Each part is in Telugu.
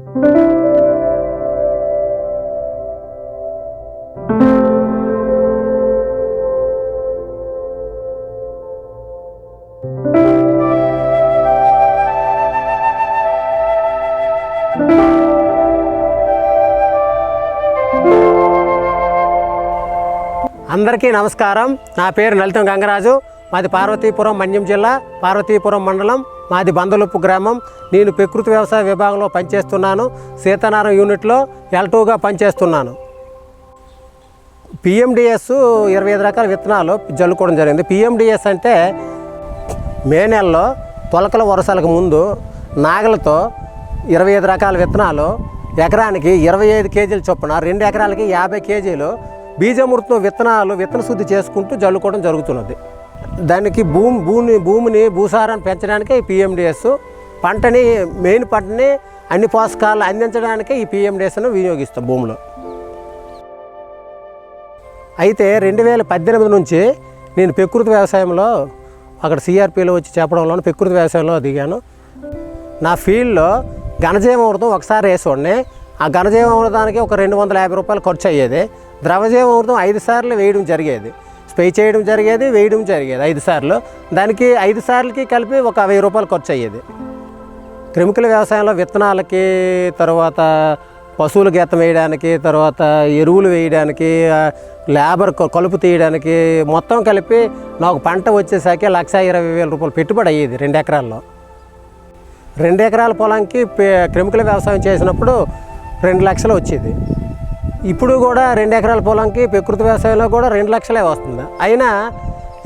అందరికీ నమస్కారం. నా పేరు లలితం గంగరాజు. మాది పార్వతీపురం మన్యం జిల్లా పార్వతీపురం మండలం మాది బందలుప్పు గ్రామం. నేను ప్రకృతి వ్యవసాయ విభాగంలో పనిచేస్తున్నాను. సీతారాం యూనిట్లో ఎల్టూగా పనిచేస్తున్నాను. పిఎండిఎస్ ఇరవై ఐదు రకాల విత్తనాలు జల్లుకోవడం జరిగింది. పిఎండిఎస్ అంటే మే నెలలో తొలకల వరుసలకు ముందు నాగలతో ఇరవై ఐదు రకాల విత్తనాలు ఎకరానికి ఇరవై ఐదు కేజీల చొప్పున రెండు ఎకరాలకి యాభై కేజీలు బీజమృతం విత్తనాలు విత్తన శుద్ధి చేసుకుంటూ జల్లుకోవడం జరుగుతున్నది. దానికి భూమి భూమి భూమిని భూసారాన్ని పెంచడానికే ఈ పిఎండిఎస్ పంటని మెయిన్ పంటని అన్ని పోషకాలు అందించడానికి ఈ పిఎండిఎస్ను వినియోగిస్తాం భూమిలో. అయితే రెండు వేల పద్దెనిమిది నుంచి నేను ప్రకృతి వ్యవసాయంలో అక్కడ సిఆర్పిలో వచ్చి చెప్పడంలో ప్రకృతి వ్యవసాయంలో దిగాను. నా ఫీల్డ్లో ఘనజీవామృతం ఒకసారి వేసేవాడిని ఆ ఘనజీవామృతానికి ఒక రెండు వందల యాభై రూపాయలు ఖర్చు అయ్యేది. ద్రవజీవామృతం ఐదు సార్లు వేయడం జరిగేది. స్ప్రే చేయడం జరిగేది వేయడం జరిగేది ఐదు సార్లు. దానికి ఐదు సార్లకి కలిపి ఒక వెయ్యి రూపాయలు ఖర్చు అయ్యేది. క్రిమికల్ వ్యవసాయంలో విత్తనాలకి తర్వాత పశువుల గీతం వేయడానికి తర్వాత ఎరువులు వేయడానికి లేబర్ కలుపు తీయడానికి మొత్తం కలిపి నాకు పంట వచ్చేసరికి లక్ష ఇరవై వేల రూపాయలు పెట్టుబడి అయ్యేది రెండు ఎకరాల్లో. రెండు ఎకరాల పొలానికి పే- వ్యవసాయం చేసినప్పుడు రెండు లక్షలు వచ్చేది. ఇప్పుడు కూడా రెండు ఎకరాల పొలంకి ప్రకృతి వ్యవసాయంలో కూడా రెండు లక్షలే వస్తుంది. అయినా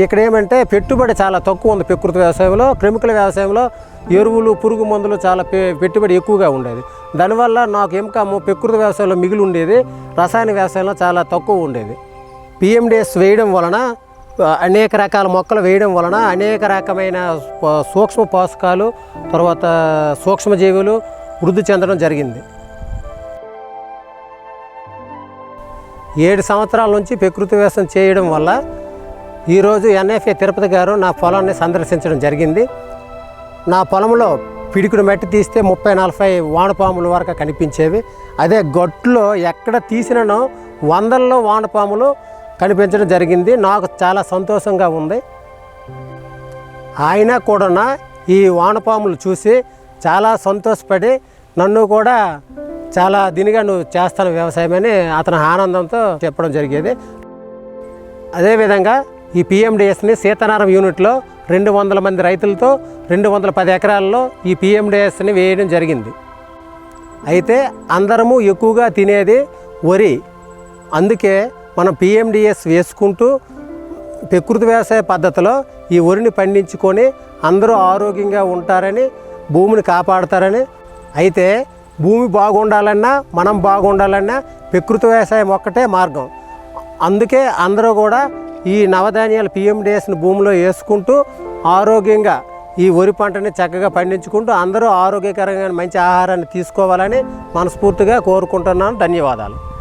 ఇక్కడ ఏమంటే పెట్టుబడి చాలా తక్కువ ఉంది ప్రకృతి వ్యవసాయంలో. కెమికల్ వ్యవసాయంలో ఎరువులు పురుగు మందులు చాలా పె- పెట్టుబడి ఎక్కువగా ఉండేది. దానివల్ల నాకు ఇన్కమ్ ప్రకృతి వ్యవసాయంలో మిగిలి ఉండేది. రసాయన వ్యవసాయంలో చాలా తక్కువ ఉండేది. పిఎండిఎస్ వేయడం వలన అనేక రకాల మొక్కలు వేయడం వలన అనేక రకమైన సూక్ష్మ పోషకాలు తర్వాత సూక్ష్మజీవులు వృద్ధి చెందడం జరిగింది. ఏడు సంవత్సరాల నుంచి ప్రకృతి వ్యవసాయం చేయడం వల్ల ఈరోజు ఎన్ఎఫ్ఏ తిరుపతి గారు నా పొలాన్ని సందర్శించడం జరిగింది. నా పొలంలో పిడికుడు మట్టి తీస్తే ముప్పై నలభై వానపాములు వరకు కనిపించేవి. అదే గట్టులో ఎక్కడ తీసిననో వందల్లో వానపాములు కనిపించడం జరిగింది. నాకు చాలా సంతోషంగా ఉంది. ఆయన కూడా ఈ వానపాములు చూసి చాలా సంతోషపడి నన్ను కూడా చాలా దీనిగా నువ్వు చేస్తాను వ్యవసాయమని అతను ఆనందంతో చెప్పడం జరిగేది. అదేవిధంగా ఈ పిఎండిఎస్ని సీతారాం యూనిట్లో రెండు వందల మంది రైతులతో రెండు వందల పది ఎకరాల్లో ఈ పిఎండిఎస్ని వేయడం జరిగింది. అయితే అందరము ఎక్కువగా తినేది వరి. అందుకే మనం పిఎండిఎస్ వేసుకుంటూ ప్రకృతి వ్యవసాయ పద్ధతిలో ఈ వరిని పండించుకొని అందరూ ఆరోగ్యంగా ఉంటారని భూమిని కాపాడతారని. అయితే భూమి బాగుండాలన్నా మనం బాగుండాలన్నా ప్రకృతి వ్యవసాయం ఒక్కటే మార్గం. అందుకే అందరూ కూడా ఈ నవధాన్యాలు పిఎండిఎస్ని భూమిలో వేసుకుంటూ ఆరోగ్యంగా ఈ వరి పంటని చక్కగా పండించుకుంటూ అందరూ ఆరోగ్యకరంగా మంచి ఆహారాన్ని తీసుకోవాలని మనస్ఫూర్తిగా కోరుకుంటున్నాను. ధన్యవాదాలు.